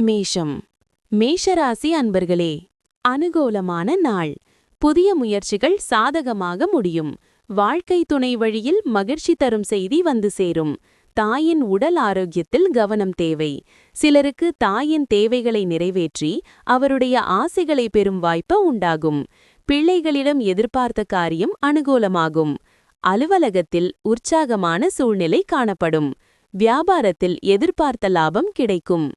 மேஷம். மேஷராசி அன்பர்களே அனுகூலமான நாள். புதிய முயற்சிகள் சாதகமாக முடியும். வாழ்க்கை துணை வழியில் மகிழ்ச்சி தரும் செய்தி வந்து சேரும். தாயின் உடல் ஆரோக்கியத்தில் கவனம் தேவை. சிலருக்கு தாயின் தேவைகளை நிறைவேற்றி அவருடைய ஆசைகளை பெறும் வாய்ப்பு உண்டாகும். பிள்ளைகளிடம் எதிர்பார்த்த காரியம் அனுகூலமாகும். அலுவலகத்தில் உற்சாகமான சூழ்நிலை காணப்படும். வியாபாரத்தில் எதிர்பார்த்த லாபம் கிடைக்கும்.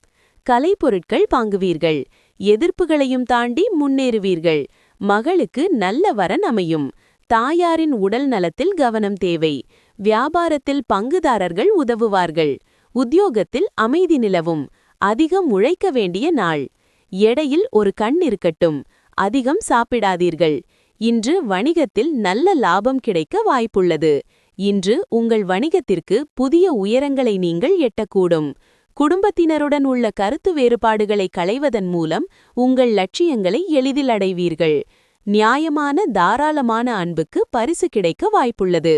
கலைப்பொருட்கள் வாங்குவீர்கள். எதிர்ப்புகளையும் தாண்டி முன்னேறுவீர்கள். மகளுக்கு நல்ல வரன் அமையும். தாயாரின் உடல் நலத்தில் கவனம் தேவை. வியாபாரத்தில் பங்குதாரர்கள் உதவுவார்கள். உத்தியோகத்தில் அமைதி நிலவும். அதிகம் உழைக்க வேண்டிய நாள். எடையில் ஒரு கண் இருக்கட்டும். அதிகம் சாப்பிடாதீர்கள். இன்று வணிகத்தில் நல்ல லாபம் கிடைக்க வாய்ப்புள்ளது. இன்று உங்கள் வணிகத்திற்கு புதிய உயரங்களை நீங்கள் எட்டக்கூடும். குடும்பத்தினருடன் உள்ள கருத்து வேறுபாடுகளை களைவதன் மூலம் உங்கள் லட்சியங்களை எளிதில் அடைவீர்கள். நியாயமான தாராளமான அன்புக்கு பரிசு கிடைக்க வாய்ப்புள்ளது.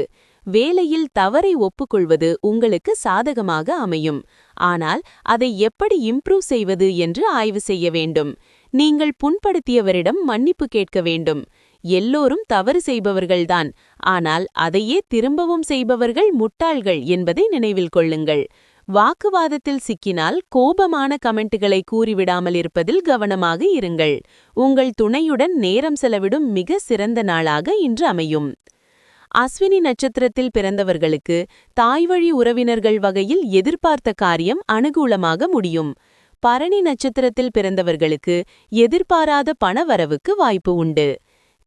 வேலையில் தவறை ஒப்புக்கொள்வது உங்களுக்கு சாதகமாக அமையும். ஆனால் அதை எப்படி இம்ப்ரூவ் செய்வது என்று ஆய்வு செய்ய வேண்டும். நீங்கள் புண்படுத்தியவரிடம் மன்னிப்பு கேட்க வேண்டும். எல்லோரும் தவறு செய்பவர்கள்தான். ஆனால் அதையே திரும்பவும் செய்பவர்கள் முட்டாள்கள் என்பதை நினைவில் கொள்ளுங்கள். வாக்குவாதத்தில் சிக்கினால் கோபமான கமெண்ட்டுகளை கூறிவிடாமல் இருப்பதில் கவனமாக இருங்கள். உங்கள் துணையுடன் நேரம் செலவிடும் மிக சிறந்த நாளாக இன்று அமையும். அஸ்வினி நட்சத்திரத்தில் பிறந்தவர்களுக்கு தாய்வழி உறவினர்கள் வகையில் எதிர்பார்த்த காரியம் அனுகூலமாக முடியும். பரணி நட்சத்திரத்தில் பிறந்தவர்களுக்கு எதிர்பாராத பணவரவுக்கு வாய்ப்பு உண்டு.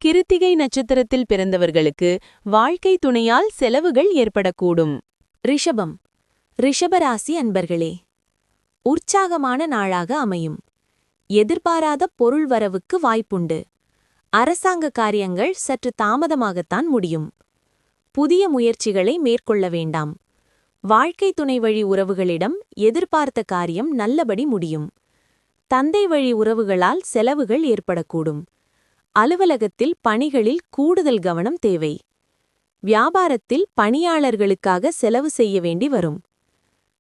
கிருத்திகை நட்சத்திரத்தில் பிறந்தவர்களுக்கு வாழ்க்கை துணையால் செலவுகள் ஏற்படக்கூடும். ரிஷபம். ரிஷபராசி அன்பர்களே உற்சாகமான நாளாக அமையும். எதிர்பாராத பொருள் வரவுக்கு வாய்ப்புண்டு. அரசாங்க காரியங்கள் சற்று தாமதமாகத்தான் முடியும். புதிய முயற்சிகளை மேற்கொள்ள வேண்டாம். வாழ்க்கை துணை வழி உறவுகளிடம் எதிர்பார்த்த காரியம் நல்லபடி முடியும். தந்தை வழி உறவுகளால் செலவுகள் ஏற்படக்கூடும். அலுவலகத்தில் பணிகளில் கூடுதல் கவனம் தேவை. வியாபாரத்தில் பணியாளர்களுக்காக செலவு செய்ய வேண்டி வரும்.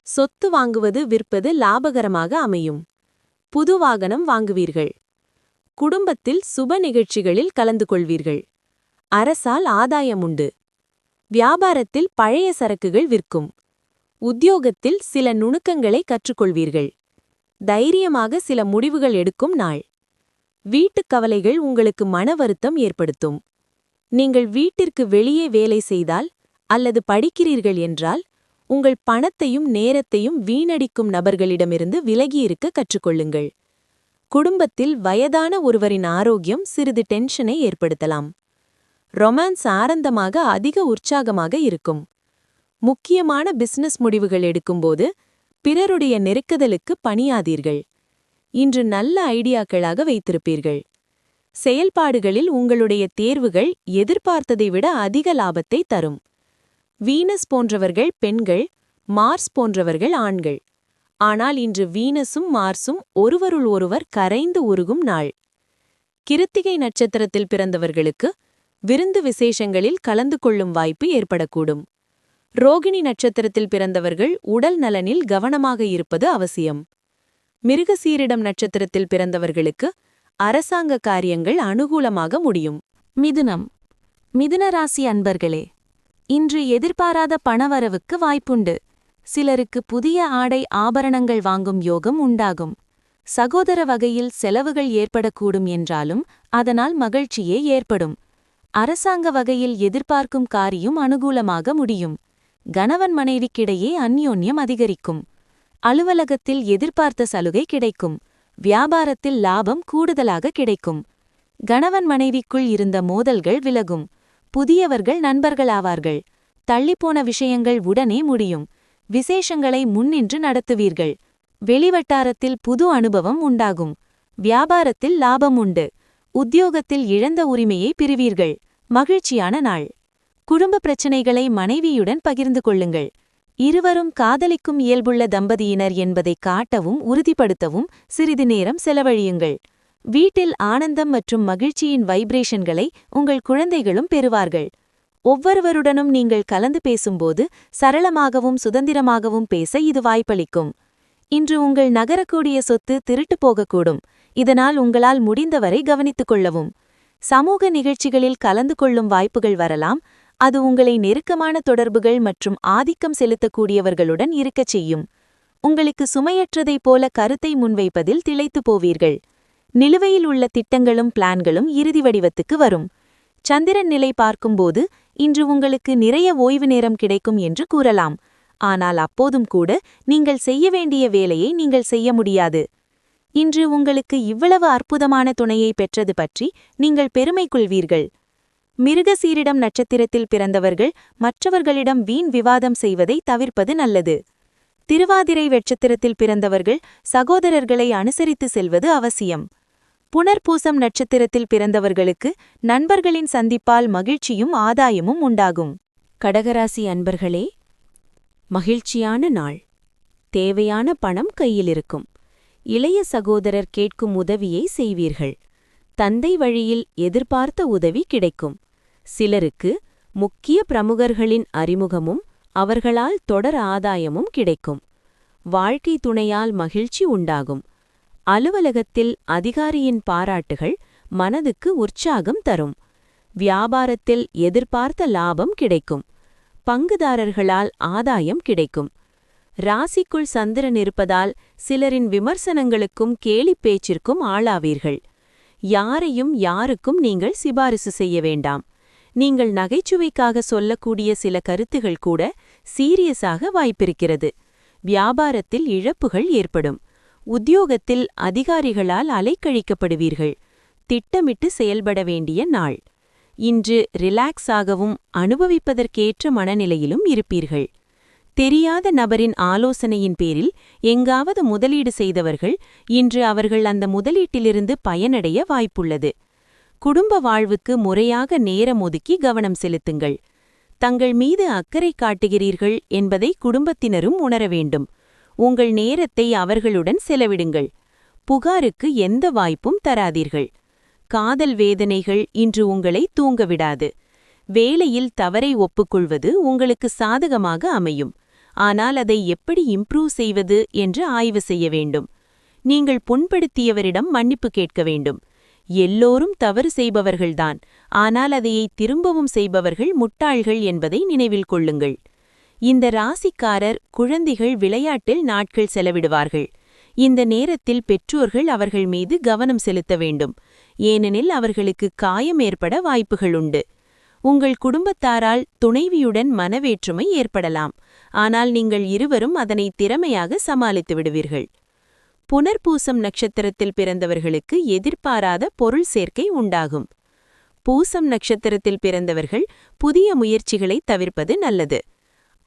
சொத்து வாங்குவது விற்பது லாபகரமாக அமையும். புது வாகனம் வாங்குவீர்கள். குடும்பத்தில் சுப நிகழ்ச்சிகளில் கலந்து கொள்வீர்கள். அரசால் ஆதாயம் உண்டு. வியாபாரத்தில் பழைய சரக்குகள் விற்கும். உத்தியோகத்தில் சில நுணுக்கங்களை கற்றுக்கொள்வீர்கள். தைரியமாக சில முடிவுகள் எடுக்கும் நாள். வீட்டுக் கவலைகள் உங்களுக்கு மன வருத்தம் ஏற்படுத்தும். நீங்கள் வீட்டிற்கு வெளியே வேலை செய்தால் அல்லது படிக்கிறீர்கள் என்றால் உங்கள் பணத்தையும் நேரத்தையும் வீணடிக்கும் நபர்களிடமிருந்து விலகியிருக்க கற்றுக்கொள்ளுங்கள். குடும்பத்தில் வயதான ஒருவரின் ஆரோக்கியம் சிறிது டென்ஷனை ஏற்படுத்தலாம். ரொமான்ஸ் ஆரந்தமாக அதிக உற்சாகமாக இருக்கும். முக்கியமான பிசினஸ் முடிவுகள் எடுக்கும்போது பிறருடைய நெருக்குதலுக்கு பணியாதீர்கள். இன்று நல்ல ஐடியாக்களாக வைத்திருப்பீர்கள். செயல்பாடுகளில் உங்களுடைய தேர்வுகள் எதிர்பார்த்ததை விட அதிக லாபத்தை தரும். வீனஸ் போன்றவர்கள் பெண்கள் மார்ஸ் போன்றவர்கள் ஆண்கள். ஆனால் இன்று வீனஸும் மார்ஸும் ஒருவருள் ஒருவர் கரைந்து உருகும் நாள். கிருத்திகை நட்சத்திரத்தில் பிறந்தவர்களுக்கு விருந்து விசேஷங்களில் கலந்து கொள்ளும் வாய்ப்பு ஏற்படக்கூடும். ரோகிணி நட்சத்திரத்தில் பிறந்தவர்கள் உடல் நலனில் கவனமாக இருப்பது அவசியம். மிருகசீரிடம் நட்சத்திரத்தில் பிறந்தவர்களுக்கு அரசாங்க காரியங்கள் அனுகூலமாக முடியும். மிதுனம். மிதுனராசி அன்பர்களே இன்று எதிர்பாராத பணவரவுக்கு வாய்ப்புண்டு. சிலருக்கு புதிய ஆடை ஆபரணங்கள் வாங்கும் யோகம் உண்டாகும். சகோதர வகையில் செலவுகள் ஏற்படக்கூடும் என்றாலும் அதனால் மகிழ்ச்சியே ஏற்படும். அரசாங்க வகையில் எதிர்பார்க்கும் காரியம் அனுகூலமாக முடியும். கணவன் மனைவிக்கிடையே அந்யோன்யம் அதிகரிக்கும். அலுவலகத்தில் எதிர்பார்த்த சலுகை கிடைக்கும். வியாபாரத்தில் லாபம் கூடுதலாக கிடைக்கும். கணவன் மனைவிக்குள் இருந்த மோதல்கள் விலகும். புதியவர்கள் நண்பர்களாவார்கள். தள்ளிப்போன விஷயங்கள் உடனே முடியும். விசேஷங்களை முன்னின்று நடத்துவீர்கள். வெளிவட்டாரத்தில் புது அனுபவம் உண்டாகும். வியாபாரத்தில் லாபம் உண்டு. உத்தியோகத்தில் இழந்த உரிமையை பிரிவீர்கள். மகிழ்ச்சியான நாள். குடும்ப பிரச்சினைகளை மனைவியுடன் பகிர்ந்து கொள்ளுங்கள். இருவரும் காதலிக்கும் இயல்புள்ள தம்பதியினர் என்பதை காட்டவும் உறுதிப்படுத்தவும் சிறிது நேரம் செலவழியுங்கள். வீட்டில் ஆனந்தம் மற்றும் மகிழ்ச்சியின் வைப்ரேஷன்களை உங்கள் குழந்தைகளும் பெறுவார்கள். ஒவ்வொருவருடனும் நீங்கள் கலந்து பேசும்போது சரளமாகவும் சுதந்திரமாகவும் பேச இது வாய்ப்பளிக்கும். இன்று உங்கள் நகரக்கூடிய சொத்து திருட்டு போகக்கூடும். இதனால் உங்களால் முடிந்தவரை கவனித்துக் கொள்ளவும். சமூக நிகழ்ச்சிகளில் கலந்து கொள்ளும் வாய்ப்புகள் வரலாம். அது உங்களை நெருக்கமான தொடர்புகள் மற்றும் ஆதிக்கம் செலுத்தக்கூடியவர்களுடன் இருக்கச் செய்யும். உங்களுக்கு சுமையற்றதைப் போல கருத்தை முன்வைப்பதில் திளைத்துப் போவீர்கள். நிலுவையில் உள்ள திட்டங்களும் பிளான்களும் இறுதி வடிவத்துக்கு வரும். சந்திரன் நிலை பார்க்கும்போது இன்று உங்களுக்கு நிறைய ஓய்வு நேரம் கிடைக்கும் என்று கூறலாம். ஆனால் அப்போதும் கூட நீங்கள் செய்ய வேண்டிய வேலையை நீங்கள் செய்ய முடியாது. இன்று உங்களுக்கு இவ்வளவு அற்புதமான துணையை பெற்றது பற்றி நீங்கள் பெருமை கொள்வீர்கள். மிருகசீரிடம் நட்சத்திரத்தில் பிறந்தவர்கள் மற்றவர்களிடம் வீண் விவாதம் செய்வதை தவிர்ப்பது நல்லது. திருவாதிரை நட்சத்திரத்தில் பிறந்தவர்கள் சகோதரர்களை அனுசரித்து செல்வது அவசியம். புனர்பூசம் நட்சத்திரத்தில் பிறந்தவர்களுக்கு நண்பர்களின் சந்திப்பால் மகிழ்ச்சியும் ஆதாயமும் உண்டாகும். கடகராசி அன்பர்களே மகிழ்ச்சியான நாள். தேவையான பணம் கையிலிருக்கும் இளைய சகோதரர் கேட்கும் உதவியை செய்வீர்கள். தந்தை வழியில் எதிர்பார்த்த உதவி கிடைக்கும். சிலருக்கு முக்கிய பிரமுகர்களின் அறிமுகமும் அவர்களால் தொடர் ஆதாயமும் கிடைக்கும். வாழ்க்கை துணையால் மகிழ்ச்சி உண்டாகும். அலுவலகத்தில் அதிகாரியின் பாராட்டுகள் மனதுக்கு உற்சாகம் தரும். வியாபாரத்தில் எதிர்பார்த்த லாபம் கிடைக்கும். பங்குதாரர்களால் ஆதாயம் கிடைக்கும். ராசிக்குள் சந்திரன் இருப்பதால் சிலரின் விமர்சனங்களுக்கும் கேலிப் பேச்சிற்கும் ஆளாவீர்கள். யாரையும் யாருக்கும் நீங்கள் சிபாரிசு செய்ய வேண்டாம். நீங்கள் நகைச்சுவைக்காக சொல்லக்கூடிய சில கருத்துகள் கூட சீரியஸாக வாய்ப்பிருக்கிறது. வியாபாரத்தில் இழப்புகள் ஏற்படும். உத்தியோகத்தில் அதிகாரிகளால் அலைக்கழிக்கப்படுவீர்கள். திட்டமிட்டு செயல்பட வேண்டிய நாள். இன்று ரிலாக்ஸாகவும் அனுபவிப்பதற்கேற்ற மனநிலையிலும் இருப்பீர்கள். தெரியாத நபரின் ஆலோசனையின் பேரில் எங்காவது முதலீடு செய்தவர்கள் இன்று அவர்கள் அந்த முதலீட்டிலிருந்து பயனடைய வாய்ப்புள்ளது. குடும்ப வாழ்வுக்கு முறையாக நேரம் ஒதுக்கி கவனம் செலுத்துங்கள். தங்கள் மீது அக்கறை காட்டுகிறீர்கள் என்பதை குடும்பத்தினரும் உணர வேண்டும். உங்கள் நேரத்தை அவர்களுடன் செலவிடுங்கள். புகாருக்கு எந்த வாய்ப்பும் தராதீர்கள். காதல் வேதனைகள் இன்று உங்களை தூங்கவிடாது. வேலையில் தவறை ஒப்புக்கொள்வது உங்களுக்கு சாதகமாக அமையும். ஆனால் அதை எப்படி இம்ப்ரூவ் செய்வது என்று ஆய்வு செய்ய வேண்டும். நீங்கள் புண்படுத்தியவரிடம் மன்னிப்பு கேட்க வேண்டும். எல்லோரும் தவறு செய்பவர்கள்தான். ஆனால் அதையை திரும்பவும் செய்பவர்கள் முட்டாள்கள் என்பதை நினைவில் கொள்ளுங்கள். இந்த ராசிக்காரர் குழந்தைகள் விளையாட்டில் நாட்கள் செலவிடுவார்கள். இந்த நேரத்தில் பெற்றோர்கள் அவர்கள் மீது கவனம் செலுத்த வேண்டும். ஏனெனில் அவர்களுக்கு காயம் ஏற்பட வாய்ப்புகள் உண்டு. உங்கள் குடும்பத்தாரால் துணைவியுடன் மனவேற்றுமை ஏற்படலாம். ஆனால் நீங்கள் இருவரும் அதனை திறமையாக சமாளித்து விடுவீர்கள். புனர்பூசம் நட்சத்திரத்தில் பிறந்தவர்களுக்கு எதிர்பாராத பொருள் சேர்க்கை உண்டாகும். பூசம் நட்சத்திரத்தில் பிறந்தவர்கள் புதிய முயற்சிகளை தவிர்ப்பது நல்லது.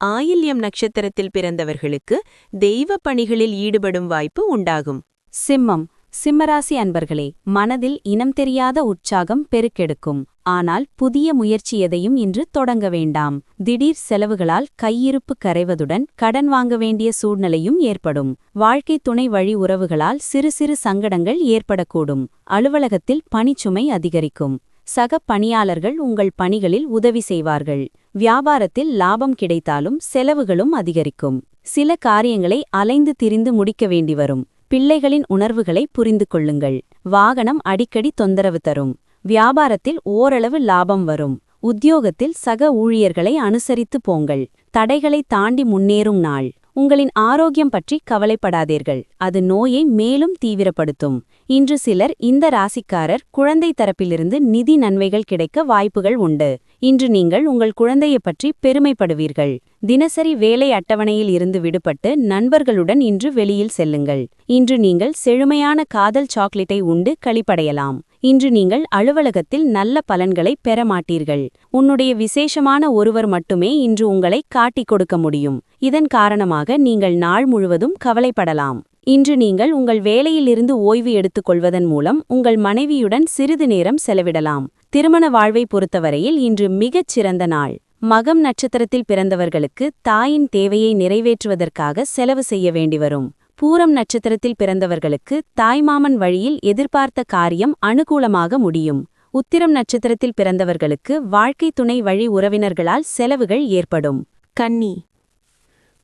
ஆயில்யம் நட்சத்திரத்தில் பிறந்தவர்களுக்கு தெய்வ பணிகளில் ஈடுபடும் வாய்ப்பு உண்டாகும். சிம்மம் சிம்மராசி அன்பர்களே மனதில் இனம் தெரியாத உற்சாகம் பெருக்கெடுக்கும். ஆனால் புதிய முயற்சி எதையும் இன்று தொடங்க வேண்டாம். திடீர் செலவுகளால் கையிருப்பு கரைவதுடன் கடன் வாங்க வேண்டிய சூழ்நிலையும் ஏற்படும். வாழ்க்கை துணை வழி உறவுகளால் சிறு சிறு சங்கடங்கள் ஏற்படக்கூடும். அலுவலகத்தில் பணிச்சுமை அதிகரிக்கும். சக பணியாளர்கள் உங்கள் பணிகளில் உதவி செய்வார்கள். வியாபாரத்தில் லாபம் கிடைத்தாலும் செலவுகளும் அதிகரிக்கும். சில காரியங்களை அலைந்து திரிந்து முடிக்க வேண்டி வரும் பிள்ளைகளின் உணர்வுகளை புரிந்து கொள்ளுங்கள். வாகனம் அடிக்கடி தொந்தரவு தரும். வியாபாரத்தில் ஓரளவு லாபம் வரும். உத்தியோகத்தில் சக ஊழியர்களை அனுசரித்து போங்கள். தடைகளை தாண்டி முன்னேறும் நாள். உங்களின் ஆரோக்கியம் பற்றி கவலைப்படாதீர்கள். அது நோயை மேலும் தீவிரப்படுத்தும். இன்று சிலர் இந்த ராசிக்காரர் குழந்தை தரப்பிலிருந்து நிதி நன்மைகள் கிடைக்க வாய்ப்புகள் உண்டு. இன்று நீங்கள் உங்கள் குழந்தையை பற்றி பெருமைப்படுவீர்கள். தினசரி வேலை அட்டவணையில் இருந்து விடுபட்டு நண்பர்களுடன் இன்று வெளியில் செல்லுங்கள். இன்று நீங்கள் செழுமையான காதல் சாக்லேட்டை உண்டு கழிப்படையலாம் இன்று நீங்கள் அலுவலகத்தில் நல்ல பலன்களை பெற மாட்டீர்கள். உன்னுடைய விசேஷமான ஒருவர் மட்டுமே இன்று உங்களை காட்டிக் கொடுக்க முடியும். இதன் காரணமாக நீங்கள் நாள் முழுவதும் கவலைப்படலாம். இன்று நீங்கள் உங்கள் வேலையிலிருந்து ஓய்வு எடுத்துக் கொள்வதன் மூலம் உங்கள் மனைவியுடன் சிறிது நேரம் செலவிடலாம். திருமண வாழ்வை பொறுத்தவரையில் இன்று மிகச் சிறந்த நாள். மகம் நட்சத்திரத்தில் பிறந்தவர்களுக்கு தாயின் தேவையை நிறைவேற்றுவதற்காக செலவு செய்ய வேண்டி வரும் பூரம் நட்சத்திரத்தில் பிறந்தவர்களுக்கு தாய்மாமன் வழியில் எதிர்பார்த்த காரியம் அனுகூலமாக முடியும். உத்திரம் நட்சத்திரத்தில் பிறந்தவர்களுக்கு வாழ்க்கை துணை வழி உறவினர்களால் செலவுகள் ஏற்படும். கன்னி.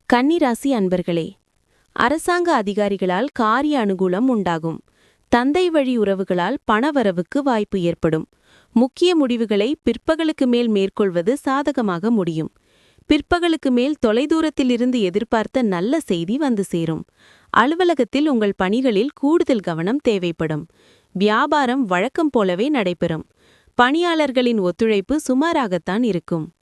கன்னிராசி அன்பர்களே அரசாங்க அதிகாரிகளால் காரிய அனுகூலம் உண்டாகும். தந்தை வழி உறவுகளால் பணவரவுக்கு வாய்ப்பு ஏற்படும். முக்கிய முடிவுகளை பிற்பகலுக்கு மேல் மேற்கொள்வது சாதகமாக முடியும். பிற்பகலுக்கு மேல் தொலைதூரத்திலிருந்து எதிர்பார்த்த நல்ல செய்தி வந்து சேரும். அலுவலகத்தில் உங்கள் பணிகளில் கூடுதல் கவனம் தேவைப்படும். வியாபாரம் வழக்கம் போலவே நடைபெறும். பணியாளர்களின் ஒத்துழைப்பு சுமாராகத்தான் இருக்கும்.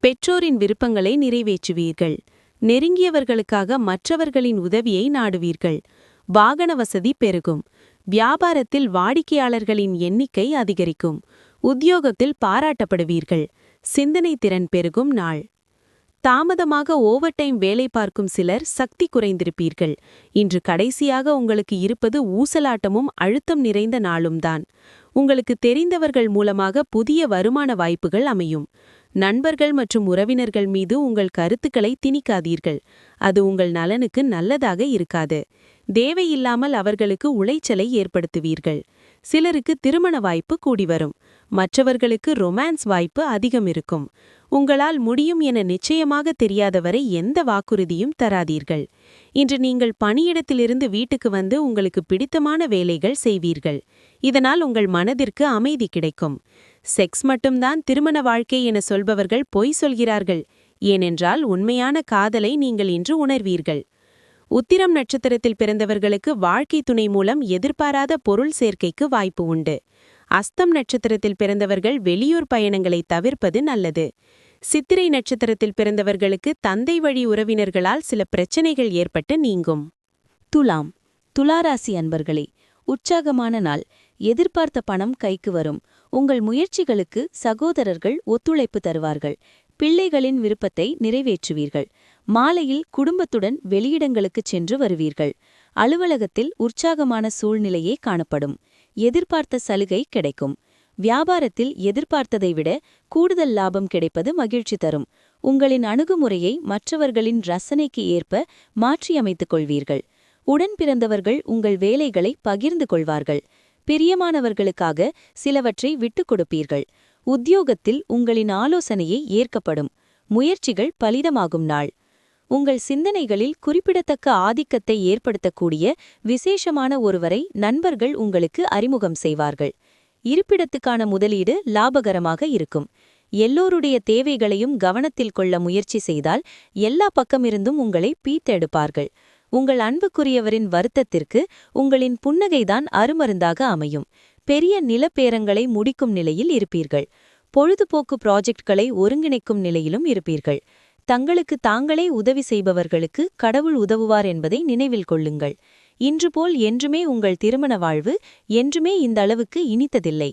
பெற்றோரின் விருப்பங்களை நிறைவேற்றுவீர்கள். நெருங்கியவர்களுக்காக மற்றவர்களின் உதவியை நாடுவீர்கள். வாகன வசதி பெருகும். வியாபாரத்தில் வாடிக்கையாளர்களின் எண்ணிக்கை அதிகரிக்கும். உத்தியோகத்தில் பாராட்டப்படுவீர்கள். சிந்தனை திறன் பெருகும் நாள். தாமதமாக ஓவர்டைம் வேலை பார்க்கும் சிலர் சக்தி குறைந்திருப்பீர்கள். இன்று கடைசியாக உங்களுக்கு இருப்பது ஊசலாட்டமும் அழுத்தம் நிறைந்த நாளும்தான் உங்களுக்கு தெரிந்தவர்கள் மூலமாக புதிய வருமான வாய்ப்புகள் அமையும். நண்பர்கள் மற்றும் உறவினர்கள் மீது உங்கள் கருத்துக்களை திணிக்காதீர்கள். அது உங்கள் நலனுக்கு நல்லதாக இருக்காது. தேவையில்லாமல் அவர்களுக்கு உளைச்சலை ஏற்படுத்துவீர்கள். சிலருக்கு திருமண வாய்ப்பு கூடி வரும் மற்றவர்களுக்கு ரொமான்ஸ் வாய்ப்பு அதிகம் இருக்கும். உங்களால் முடியும் என நிச்சயமாக தெரியாதவரை எந்த வாக்குறுதியும் தராதீர்கள். இன்று நீங்கள் பணியிடத்திலிருந்து வீட்டுக்கு வந்து உங்களுக்கு பிடித்தமான வேலைகள் செய்வீர்கள். இதனால் உங்கள் மனதிற்கு அமைதி கிடைக்கும். செக்ஸ் மட்டும்தான் திருமண வாழ்க்கை என சொல்பவர்கள் பொய் சொல்கிறார்கள். ஏனென்றால் உண்மையான காதலை நீங்கள் இன்று உணர்வீர்கள். உத்திரம் நட்சத்திரத்தில் பிறந்தவர்களுக்கு வாழ்க்கை துணை மூலம் எதிர்பாராத பொருள் சேர்க்கைக்கு வாய்ப்பு உண்டு. அஸ்தம் நட்சத்திரத்தில் பிறந்தவர்கள் வெளியூர் பயணங்களை தவிர்ப்பது நல்லது. சித்திரை நட்சத்திரத்தில் பிறந்தவர்களுக்கு தந்தை வழி உறவினர்களால் சில பிரச்சனைகள் ஏற்பட்டு நீங்கும். துலாம். துளாராசி அன்பர்களே உற்சாகமான நாள். எதிர்பார்த்த பணம் கைக்கு வரும். உங்கள் முயற்சிகளுக்கு சகோதரர்கள் ஒத்துழைப்பு தருவார்கள். பிள்ளைகளின் விருப்பத்தை நிறைவேற்றுவீர்கள். மாலையில் குடும்பத்துடன் வெளியிடங்களுக்குச் சென்று வருவீர்கள். அலுவலகத்தில் உற்சாகமான சூழ்நிலையே காணப்படும். எதிர்பார்த்த சலுகை கிடைக்கும். வியாபாரத்தில் எதிர்பார்த்ததை விட கூடுதல் லாபம் கிடைப்பது மகிழ்ச்சி தரும். உங்களின் அணுகுமுறையை மற்றவர்களின் ரசனைக்கு ஏற்ப மாற்றியமைத்துக் கொள்வீர்கள். உடன் பிறந்தவர்கள் உங்கள் வேலைகளை பகிர்ந்து கொள்வார்கள். பிரியமானவர்களுக்காக சிலவற்றை விட்டுக் கொடுப்பீர்கள். உத்தியோகத்தில் உங்களின் ஆலோசனையை ஏற்கப்படும். முயற்சிகள் பலிதமாகும் நாள். உங்கள் சிந்தனைகளில் குறிப்பிடத்தக்க ஆதிக்கத்தை ஏற்படுத்தக்கூடிய விசேஷமான ஒருவரை நண்பர்கள் உங்களுக்கு அறிமுகம் செய்வார்கள். இருப்பிடத்துக்கான முதலீடு லாபகரமாக இருக்கும். எல்லோருடைய தேவைகளையும் கவனத்தில் கொள்ள முயற்சி செய்தால் எல்லா பக்கமிருந்தும் உங்களை பீத்தெடுப்பார்கள். உங்கள் அன்புக்குரியவரின் வருத்தத்திற்கு உங்களின் புன்னகைதான் அருமருந்தாக அமையும். பெரிய நிலப்பேரங்களை முடிக்கும் நிலையில் இருப்பீர்கள். பொழுதுபோக்கு ப்ராஜெக்ட்களை ஒருங்கிணைக்கும் நிலையிலும் இருப்பீர்கள். தங்களுக்கு தாங்களே உதவி செய்பவர்களுக்கு கடவுள் உதவுவார் என்பதை நினைவில் கொள்ளுங்கள். இன்று போல் என்றுமே உங்கள் திருமண வாழ்வு என்றுமே இந்த அளவுக்கு இனித்ததில்லை.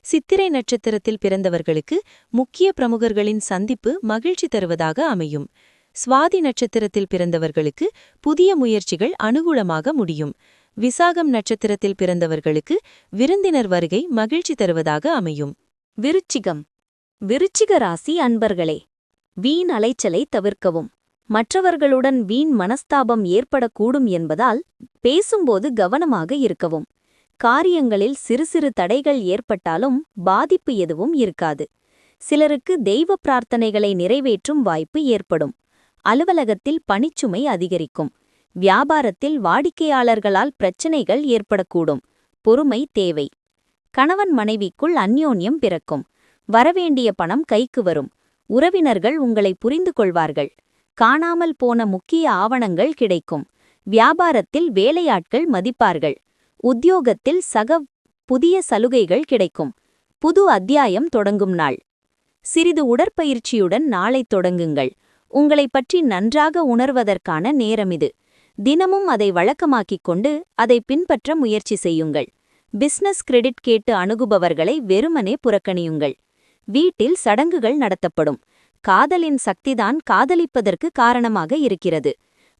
சித்திரை நட்சத்திரத்தில் பிறந்தவர்களுக்கு முக்கிய பிரமுகர்களின் சந்திப்பு மகிழ்ச்சி தருவதாக அமையும். சுவாதி நட்சத்திரத்தில் பிறந்தவர்களுக்கு புதிய முயற்சிகள் அனுகூலமாக முடியும். விசாகம் நட்சத்திரத்தில் பிறந்தவர்களுக்கு விருந்தினர் வருகை மகிழ்ச்சி தருவதாக அமையும். விருச்சிகம். விருச்சிக ராசி அன்பர்களே வீண் அலைச்சலை தவிர்க்கவும். மற்றவர்களுடன் வீண் மனஸ்தாபம் ஏற்படக்கூடும் என்பதால் பேசும்போது கவனமாக இருக்கவும். காரியங்களில் சிறு சிறு தடைகள் ஏற்பட்டாலும் பாதிப்பு எதுவும் இருக்காது. சிலருக்கு தெய்வ பிரார்த்தனைகளை நிறைவேற்றும் வாய்ப்பு ஏற்படும். அலுவலகத்தில் பணிச்சுமை அதிகரிக்கும். வியாபாரத்தில் வாடிக்கையாளர்களால் பிரச்சினைகள் ஏற்படக்கூடும். பொறுமை தேவை. கணவன் மனைவிக்குள் அந்யோன்யம் பிறக்கும். வரவேண்டிய பணம் கைக்கு வரும். உறவினர்கள் உங்களை புரிந்து கொள்வார்கள் காணாமல் போன முக்கிய ஆவணங்கள் கிடைக்கும். வியாபாரத்தில் வேலையாட்கள் மதிப்பார்கள். உத்தியோகத்தில் சக புதிய சலுகைகள் கிடைக்கும். புது அத்தியாயம் தொடங்கும் நாள். சிறிது உடற்பயிற்சியுடன் நாளை தொடங்குங்கள். உங்களை பற்றி நன்றாக உணர்வதற்கான நேரமிது தினமும் அதை வழக்கமாக்கிக் கொண்டு அதை பின்பற்ற முயற்சி செய்யுங்கள். பிசினஸ் கிரெடிட் கேட்டு அணுகுபவர்களை வெறுமனே புறக்கணியுங்கள். வீட்டில் சடங்குகள் நடத்தப்படும். காதலின் சக்திதான் காதலிப்பதற்கு காரணமாக இருக்கிறது.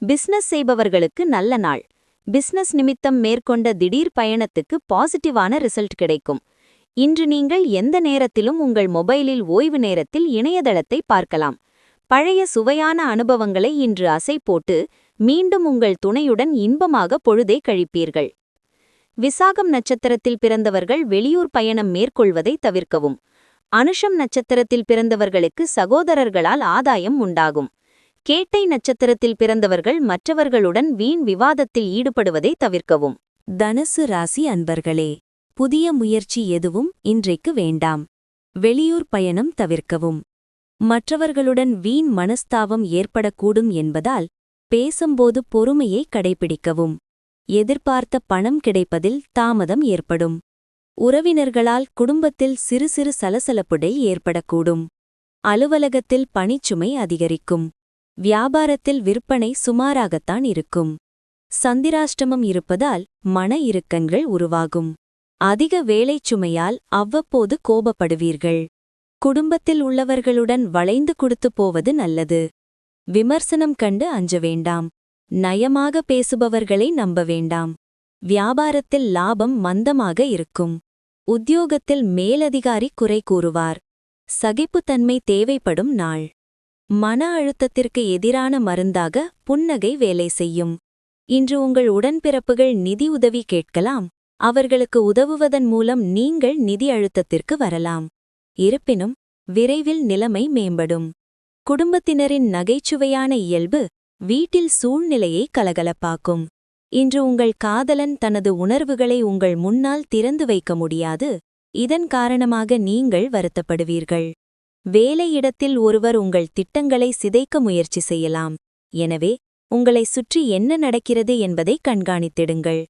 பிசினஸ் செய்பவர்களுக்கு நல்ல நாள். பிசினஸ் நிமித்தம் மேற்கொண்ட திடீர் பயணத்துக்கு பாசிட்டிவான ரிசல்ட் கிடைக்கும். இன்று நீங்கள் எந்த நேரத்திலும் உங்கள் மொபைலில் ஓய்வு நேரத்தில் இணையதளத்தை பார்க்கலாம். பழைய சுவையான அனுபவங்களை இன்று அசை போட்டு மீண்டும் உங்கள் துணையுடன் இன்பமாக பொழுதை கழிப்பீர்கள். விசாகம் நட்சத்திரத்தில் பிறந்தவர்கள் வெளியூர் பயணம் மேற்கொள்வதை தவிர்க்கவும். அனுஷம் நட்சத்திரத்தில் பிறந்தவர்களுக்கு சகோதரர்களால் ஆதாயம் உண்டாகும். கேட்டை நட்சத்திரத்தில் பிறந்தவர்கள் மற்றவர்களுடன் வீண் விவாதத்தில் ஈடுபடுவதை தவிர்க்கவும். தனுசு ராசி அன்பர்களே புதிய முயற்சி எதுவும் இன்றைக்கு வேண்டாம். வெளியூர் பயணம் தவிர்க்கவும். மற்றவர்களுடன் வீண் மனஸ்தாபம் ஏற்படக்கூடும் என்பதால் பேசும்போது பொறுமையை கடைபிடிக்கவும். எதிர்பார்த்த பணம் கிடைப்பதில் தாமதம் ஏற்படும். உறவினர்களால் குடும்பத்தில் சிறு சிறு சலசலப்புடை ஏற்படக்கூடும். அலுவலகத்தில் பணிச்சுமை அதிகரிக்கும். வியாபாரத்தில் விற்பனை சுமாராகத்தான் இருக்கும். சந்திராஷ்டமம் இருப்பதால் மன இறுக்கங்கள் உருவாகும். அதிக வேலைச் சுமையால் அவ்வப்போது கோபப்படுவீர்கள். குடும்பத்தில் உள்ளவர்களுடன் வளைந்து கொடுத்து போவது நல்லது. விமர்சனம் கண்டு அஞ்ச வேண்டாம். நயமாக பேசுபவர்களை நம்ப வேண்டாம். வியாபாரத்தில் லாபம் மந்தமாக இருக்கும். உத்தியோகத்தில் மேலதிகாரி குறை கூறுவார். சகிப்புத்தன்மை தேவைப்படும் நாள். மன அழுத்தத்திற்கு எதிரான மருந்தாக புன்னகை வேலை செய்யும். இன்று உங்கள் உடன்பிறப்புகள் நிதி உதவி கேட்கலாம். அவர்களுக்கு உதவுவதன் மூலம் நீங்கள் நிதி அழுத்தத்திற்கு வரலாம். இருப்பினும் விரைவில் நிலைமை மேம்படும். குடும்பத்தினரின் நகைச்சுவையான இயல்பு வீட்டில் சூழ்நிலையை கலகலப்பாக்கும். இன்று உங்கள் காதலன் தனது உணர்வுகளை உங்கள் முன்னால் திறந்து வைக்க முடியாது. இதன் காரணமாக நீங்கள் வருத்தப்படுவீர்கள். வேலையிடத்தில் ஒருவர் உங்கள் திட்டங்களை சிதைக்க முயற்சி செய்யலாம். எனவே உங்களை சுற்றி என்ன நடக்கிறது என்பதை கண்காணித்திடுங்கள்.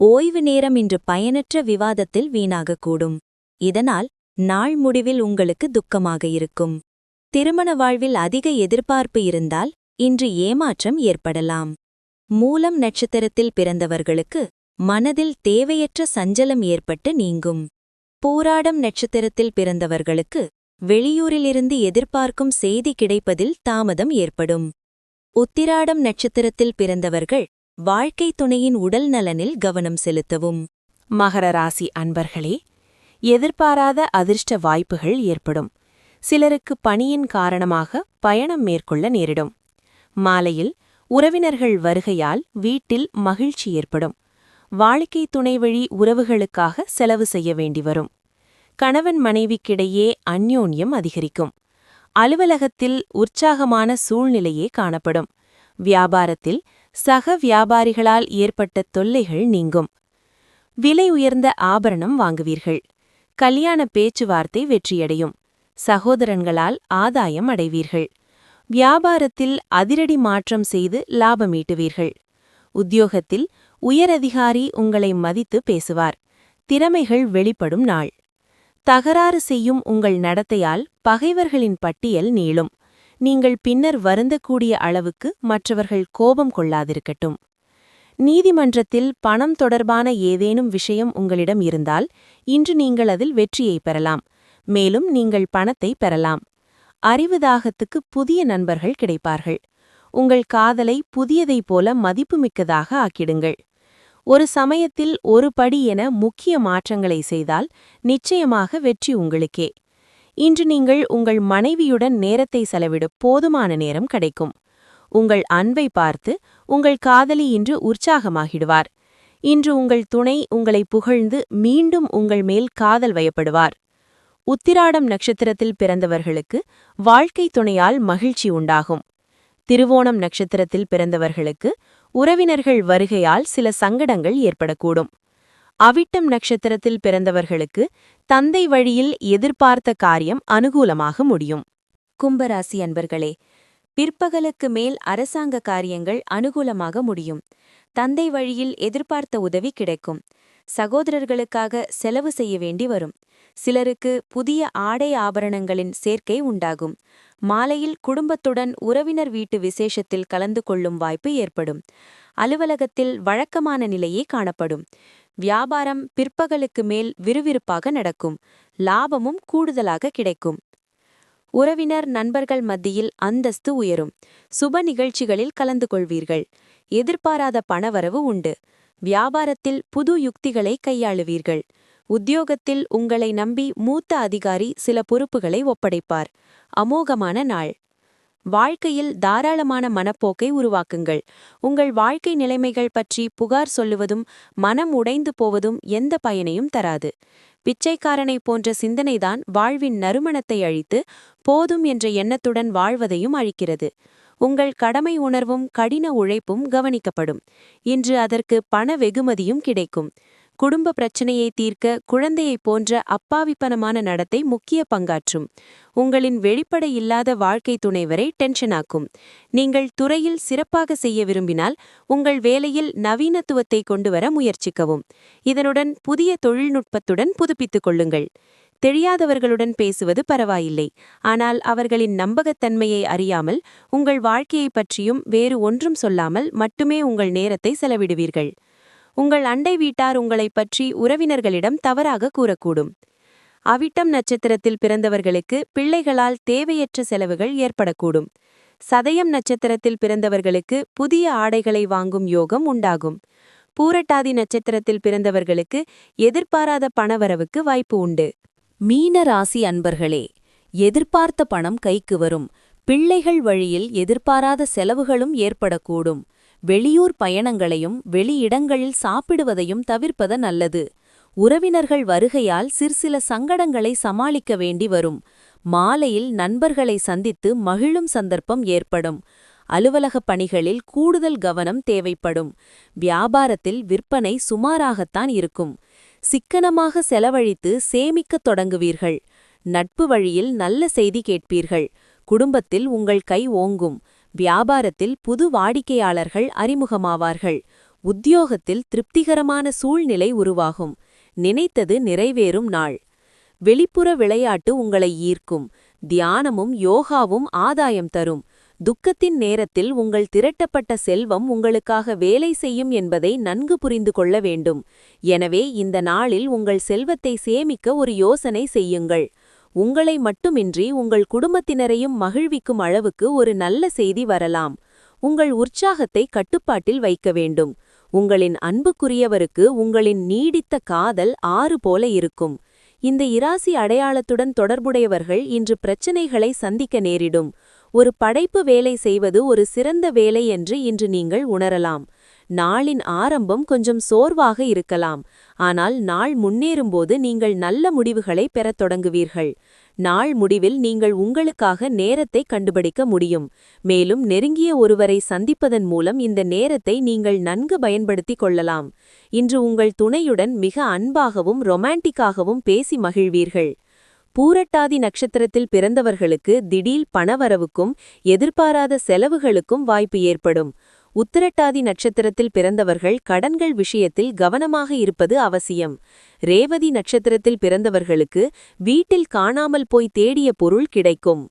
ஓய்வு நேரம் இன்று பயனற்ற விவாதத்தில் வீணாகக்கூடும். இதனால் நாள் முடிவில் உங்களுக்கு துக்கமாக இருக்கும். திருமண வாழ்வில் அதிக எதிர்பார்ப்பு இருந்தால் இன்று ஏமாற்றம் ஏற்படலாம். மூலம் நட்சத்திரத்தில் பிறந்தவர்களுக்கு மனதில் தேவையற்ற சஞ்சலம் ஏற்பட்டு நீங்கும். பூராடம் நட்சத்திரத்தில் பிறந்தவர்களுக்கு வெளியூரிலிருந்து எதிர்பார்க்கும் செய்தி கிடைப்பதில் தாமதம் ஏற்படும். உத்திராடம் நட்சத்திரத்தில் பிறந்தவர்கள் வாழ்க்கை துணையின் உடல் நலனில் கவனம் செலுத்தவும். மகர ராசி அன்பர்களே எதிர்பாராத அதிர்ஷ்ட வாய்ப்புகள் ஏற்படும். சிலருக்கு பணியின் காரணமாக பயணம் மேற்கொள்ள நேரிடும். மாலையில் உறவினர்கள் வருகையால் வீட்டில் மகிழ்ச்சி ஏற்படும். வாழ்க்கை துணை வழி உறவுகளுக்காக செலவு செய்ய வேண்டி வரும் கணவன் மனைவிக்கிடையே அந்யோன்யம் அதிகரிக்கும். அலுவலகத்தில் உற்சாகமான சூழ்நிலையே காணப்படும். வியாபாரத்தில் சக வியாபாரிகளால் ஏற்பட்ட தொல்லைகள் நீங்கும். விலை உயர்ந்த ஆபரணம் வாங்குவீர்கள். கல்யாண பேச்சுவார்த்தை வெற்றியடையும். சகோதரன்களால் ஆதாயம் அடைவீர்கள். வியாபாரத்தில் அதிரடி மாற்றம் செய்து லாபமீட்டுவீர்கள் உத்தியோகத்தில் உயரதிகாரி உங்களை மதித்து பேசுவார். திறமைகள் வெளிப்படும் நாள். தகராறு செய்யும் உங்கள் நடத்தையால் பகைவர்களின் பட்டியல் நீளும். நீங்கள் பின்னர் வருந்தக்கூடிய அளவுக்கு மற்றவர்கள் கோபம் கொள்ளாதிருக்கட்டும். நீதிமன்றத்தில் பணம் தொடர்பான ஏதேனும் விஷயம் உங்களிடம் இருந்தால் இன்று நீங்கள் அதில் வெற்றியை பெறலாம். மேலும் நீங்கள் பணத்தை பெறலாம். அறிவுதாகத்துக்கு புதிய நண்பர்கள் கிடைப்பார்கள். உங்கள் காதலை புதியதைப் போல மதிப்புமிக்கதாக ஆக்கிடுங்கள். ஒரு சமயத்தில் ஒரு படி என முக்கிய மாற்றங்களை செய்தால் நிச்சயமாக வெற்றி உங்களுக்கே. இன்று நீங்கள் உங்கள் மனைவியுடன் நேரத்தை செலவிட போதுமான நேரம் கிடைக்கும். உங்கள் அன்பை பார்த்து உங்கள் காதலி இன்று உற்சாகமாகிடுவார். இன்று உங்கள் துணை உங்களை புகழ்ந்து மீண்டும் உங்கள் மேல் காதல் வயப்படுவார். உத்திராடம் நட்சத்திரத்தில் பிறந்தவர்களுக்கு வாழ்க்கை துணையால் மகிழ்ச்சி உண்டாகும். திருவோணம் நட்சத்திரத்தில் பிறந்தவர்களுக்கு உறவினர்கள் வருகையால் சில சங்கடங்கள் ஏற்படக்கூடும். அவிட்டம் நட்சத்திரத்தில் பிறந்தவர்களுக்கு தந்தை வழியில் எதிர்பார்த்த காரியம் அனுகூலமாக முடியும். கும்பராசி அன்பர்களே பிற்பகலுக்கு மேல் அரசாங்க காரியங்கள் அனுகூலமாக முடியும். தந்தை வழியில் எதிர்பார்த்த உதவி கிடைக்கும். சகோதரர்களுக்காக செலவு செய்ய வேண்டி வரும். சிலருக்கு புதிய ஆடை ஆபரணங்களின் சேர்க்கை உண்டாகும். மாலையில் குடும்பத்துடன் உறவினர் வீட்டு விசேஷத்தில் கலந்து கொள்ளும் வாய்ப்பு ஏற்படும். அலுவலகத்தில் வழக்கமான நிலையே காணப்படும். வியாபாரம் பிற்பகலுக்கு மேல் விறுவிறுப்பாக நடக்கும். லாபமும் கூடுதலாக கிடைக்கும். உறவினர் நண்பர்கள் மத்தியில் அந்தஸ்து உயரும். சுப நிகழ்ச்சிகளில் கலந்து கொள்வீர்கள். எதிர்பாராத பணவரவு உண்டு. வியாபாரத்தில் புது யுக்திகளை கையாளுவீர்கள். உத்தியோகத்தில் உங்களை நம்பி மூத்த அதிகாரி சில பொறுப்புகளை ஒப்படைப்பார். அமோகமான நாள். வாழ்க்கையில் தாராளமான மனப்போக்கை உருவாக்குங்கள். உங்கள் வாழ்க்கை நிலைமைகள் பற்றி புகார் சொல்லுவதும் மனம் உடைந்து போவதும் எந்த பயனையும் தராது. பிச்சைக்காரனை போன்ற சிந்தனைதான் வாழ்வின் நறுமணத்தை அழித்து போதும் என்ற எண்ணத்துடன் வாழ்வதையும் அழிக்கிறது. உங்கள் கடமை உணர்வும் கடின உழைப்பும் கவனிக்கப்படும். இன்று அதற்கு பண வெகுமதியும் கிடைக்கும். குடும்ப பிரச்சனையை தீர்க்க குழந்தையைப் போன்ற அப்பாவிப்பனமான நடத்தை முக்கிய பங்காற்றும். உங்களின் வெளிப்படை இல்லாத வாழ்க்கை துணைவரை டென்ஷனாக்கும் நீங்கள் துறையில் சிறப்பாக செய்ய விரும்பினால் உங்கள் வேலையில் நவீனத்துவத்தை கொண்டுவர முயற்சிக்கவும். இதனுடன் புதிய தொழில்நுட்பத்துடன் புதுப்பித்துக் கொள்ளுங்கள். தெரியாதவர்களுடன் பேசுவது பரவாயில்லை. ஆனால் அவர்களின் நம்பகத்தன்மையை அறியாமல் உங்கள் வாழ்க்கையைப் பற்றியும் வேறு ஒன்றும் சொல்லாமல் மட்டுமே உங்கள் நேரத்தை செலவிடுவீர்கள். உங்கள் அண்டை வீட்டார் உங்களைப் பற்றி உறவினர்களிடம் தவறாக கூறக்கூடும். அவிட்டம் நட்சத்திரத்தில் பிறந்தவர்களுக்கு பிள்ளைகளால் தேவையற்ற செலவுகள் ஏற்படக்கூடும். சதயம் நட்சத்திரத்தில் பிறந்தவர்களுக்கு புதிய ஆடைகளை வாங்கும் யோகம் உண்டாகும். பூரட்டாதி நட்சத்திரத்தில் பிறந்தவர்களுக்கு எதிர்பாராத பணவரவுக்கு வாய்ப்பு உண்டு. மீன ராசி அன்பர்களே எதிர்பார்த்த பணம் கைக்கு வரும். பிள்ளைகள் வழியில் எதிர்பாராத செலவுகளும் ஏற்படக்கூடும். வெளியூர் பயணங்களையும் வெளியிடங்களில் சாப்பிடுவதையும் தவிர்ப்பது நல்லது. உறவினர்கள் வருகையால் சிற்சில சங்கடங்களை சமாளிக்க வேண்டி வரும். மாலையில் நண்பர்களை சந்தித்து மகிழும் சந்தர்ப்பம் ஏற்படும். அலுவலகப் பணிகளில் கூடுதல் கவனம் தேவைப்படும். வியாபாரத்தில் விற்பனை சுமாராகத்தான் இருக்கும். சிக்கனமாக செலவழித்து சேமிக்கத் தொடங்குவீர்கள். நட்பு வழியில் நல்ல செய்தி கேட்பீர்கள். குடும்பத்தில் உங்கள் கை ஓங்கும். வியாபாரத்தில் புது வாடிக்கையாளர்கள் அறிமுகமாவார்கள். உத்தியோகத்தில் திருப்திகரமான சூழ்நிலை உருவாகும். நினைத்தது நிறைவேறும் நாள். வெளிப்புற விளையாட்டு உங்களை ஈர்க்கும். தியானமும் யோகாவும் ஆதாயம் தரும். துக்கத்தின் நேரத்தில் உங்கள் திரட்டப்பட்ட செல்வம் உங்களுக்காக வேலை செய்யும் என்பதை நன்கு புரிந்து கொள்ள வேண்டும். எனவே இந்த நாளில் உங்கள் செல்வத்தை சேமிக்க ஒரு யோசனை செய்யுங்கள். உங்களை மட்டுமின்றி உங்கள் குடும்பத்தினரையும் மகிழ்விக்கும் அளவுக்கு ஒரு நல்ல செய்தி வரலாம். உங்கள் உற்சாகத்தை கட்டுப்பாட்டில் வைக்க வேண்டும். உங்களின் அன்புக்குரியவருக்கு உங்களின் நீடித்த காதல் ஆறு போல இருக்கும். இந்த இராசி அடையாளத்துடன் தொடர்புடையவர்கள் இன்று பிரச்சனைகளை சந்திக்க நேரிடும். ஒரு படைப்பு வேலை செய்வது ஒரு சிறந்த வேலை என்று இன்று நீங்கள் உணரலாம். நாளின் ஆரம்பம் கொஞ்சம் சோர்வாக இருக்கலாம். ஆனால் நாள் முன்னேறும்போது நீங்கள் நல்ல முடிவுகளை பெறத் தொடங்குவீர்கள். நாள் முடிவில் நீங்கள் உங்களுக்காக நேரத்தை கண்டுபிடிக்க முடியும். மேலும் நெருங்கிய ஒருவரை சந்திப்பதன் மூலம் இந்த நேரத்தை நீங்கள் நன்கு பயன்படுத்திக் கொள்ளலாம். இன்று உங்கள் துணையுடன் மிக அன்பாகவும் ரொமான்டிக்காகவும் பேசி மகிழ்வீர்கள். பூரட்டாதி நட்சத்திரத்தில் பிறந்தவர்களுக்கு திடீர் பணவரவுக்கும் எதிர்பாராத செலவுகளுக்கும் வாய்ப்பு ஏற்படும். உத்திரட்டாதி நட்சத்திரத்தில் பிறந்தவர்கள் கடன்கள் விஷயத்தில் கவனமாக இருப்பது அவசியம். ரேவதி நட்சத்திரத்தில் பிறந்தவர்களுக்கு வீட்டில் காணாமல் போய் தேடிய பொருள் கிடைக்கும்.